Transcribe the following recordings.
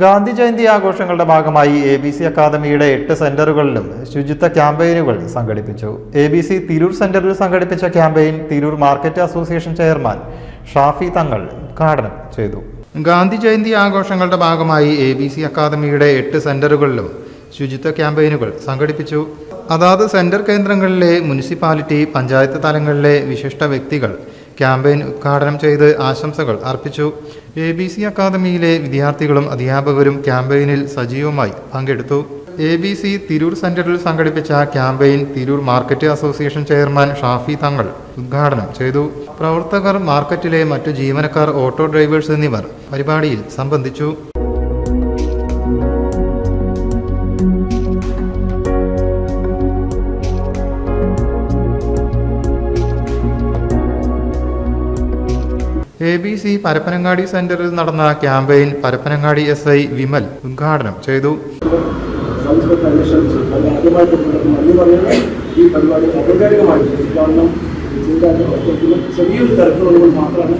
ഗാന്ധി ജയന്തി ആഘോഷങ്ങളുടെ ഭാഗമായി A B C അക്കാദമിയുടെ എട്ട് സെന്ററുകളിലും ശുചിത്വ ക്യാമ്പയിനുകൾ സംഘടിപ്പിച്ചു. എ ബി സി തിരൂർ സെന്ററിൽ സംഘടിപ്പിച്ച campaign Tirur market association chairman Shafi Thangal ഉദ്ഘാടനം ചെയ്തു. ഗാന്ധി ജയന്തി ആഘോഷങ്ങളുടെ ഭാഗമായി എ ബി സി അക്കാദമിയുടെ എട്ട് സെന്ററുകളിലും ശുചിത്വ ക്യാമ്പയിനുകൾ സംഘടിപ്പിച്ചു. അതാത് സെന്റർ കേന്ദ്രങ്ങളിലെ മുനിസിപ്പാലിറ്റി പഞ്ചായത്ത് തലങ്ങളിലെ വിശിഷ്ട വ്യക്തികൾ ക്യാമ്പയിൻ ഉദ്ഘാടനം ചെയ്ത് ആശംസകൾ അർപ്പിച്ചു. എ ബി സി അക്കാദമിയിലെ വിദ്യാർത്ഥികളും അധ്യാപകരും ക്യാമ്പയിനിൽ സജീവമായി പങ്കെടുത്തു. എ ബി സി തിരൂർ സെന്ററിൽ സംഘടിപ്പിച്ച campaign Tirur market association chairman Shafi Thangal ഉദ്ഘാടനം ചെയ്തു. പ്രവർത്തകർ മാർക്കറ്റിലെ മറ്റു ജീവനക്കാർ ഓട്ടോ ഡ്രൈവേഴ്സ് എന്നിവർ പരിപാടിയിൽ സംബന്ധിച്ചു. എ ബി സി പരപ്പനങ്ങാടി സെന്ററിൽ നടന്ന campaign Parappanangadi S I Vimal ഉദ്ഘാടനം ചെയ്തു. ഈ പരിപാടി ഔപചാരികമായിട്ട് ഉദ്ഘാടനം ചെറിയൊരു മാത്രമാണ്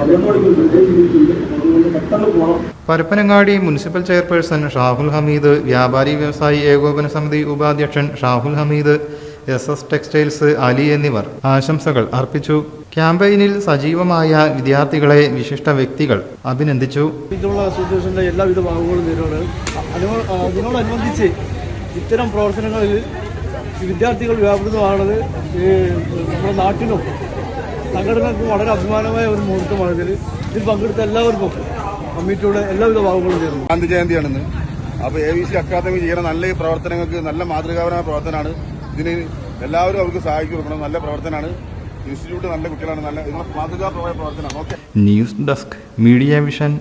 അതുകൊണ്ട് പെട്ടെന്ന് പോകണം പരപ്പനങ്ങാടി മുനിസിപ്പൽ ചെയർപേഴ്സൺ ഷാഹുൽ ഹമീദ് വ്യാപാരി വ്യവസായി ഏകോപന സമിതി ഉപാധ്യക്ഷൻ Shahul Hameed S S textiles Ali എന്നിവർ ആശംസകൾ അർപ്പിച്ചു. ക്യാമ്പയിനിൽ സജീവമായ വിദ്യാർത്ഥികളെ വിശിഷ്ട വ്യക്തികൾ അഭിനന്ദിച്ചു. അസോസിയേഷന്റെ എല്ലാവിധ ഭാഗങ്ങളും അതിനോടനുബന്ധിച്ച് ഇത്തരം പ്രവർത്തനങ്ങളിൽ വിദ്യാർത്ഥികൾ വ്യാപൃതമാണത്. നമ്മുടെ നാട്ടിനും സംഘടനക്കും വളരെ അഭിമാനമായ ഒരു മുഹൂർത്തമാണിതിൽ ഇതിൽ പങ്കെടുത്ത എല്ലാവർക്കും കമ്മിറ്റിയുടെ എല്ലാവിധ ഭാഗങ്ങളും ചേർന്നു ഗാന്ധി ജയന്തിയാണെന്ന്. അപ്പോൾ എ വി സി അക്കാദമി ചെയ്യുന്ന നല്ല പ്രവർത്തനങ്ങൾക്ക് നല്ല മാതൃകാപരമായ പ്രവർത്തനമാണ്. ഇതിന് എല്ലാവരും അവർക്ക് സഹായിച്ചു കൊടുക്കണം നല്ല പ്രവർത്തനമാണ്. ഇൻസ്റ്റിറ്റ്യൂട്ട് നല്ല കുട്ടികളാണ്. നല്ല മാതൃകാപരമായ പ്രവർത്തനമാണ്. Okay. News desk media vision.